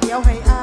比较黑暗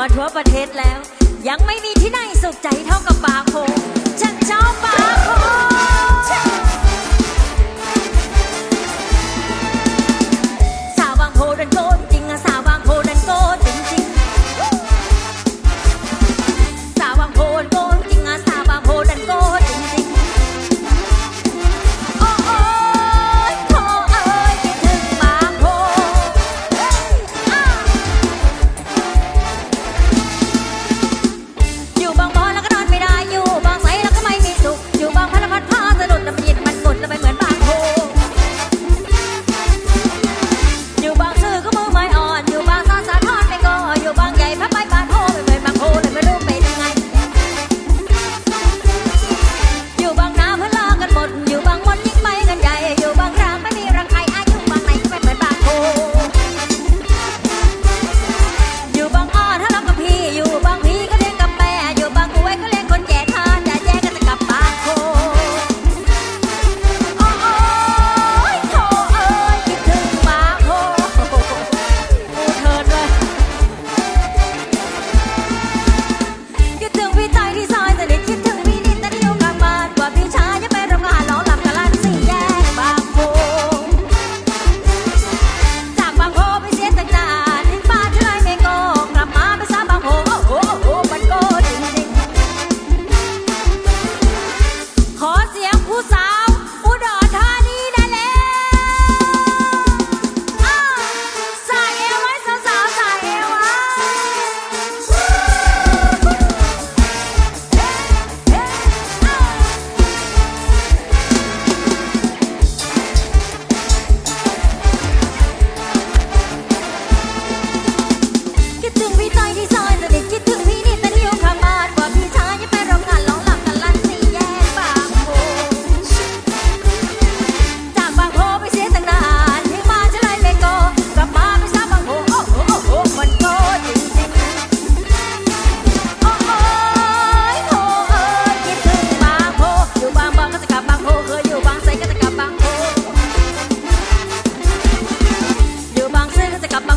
มาทั่วประเทศแล้ว ยังไม่มีที่ไหนสุขใจเท่า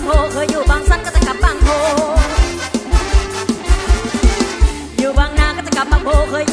โพเคยอยู่บางสั้นก็จะกลับบางโพอยู่บางนาก็จะกลับบางโพเคย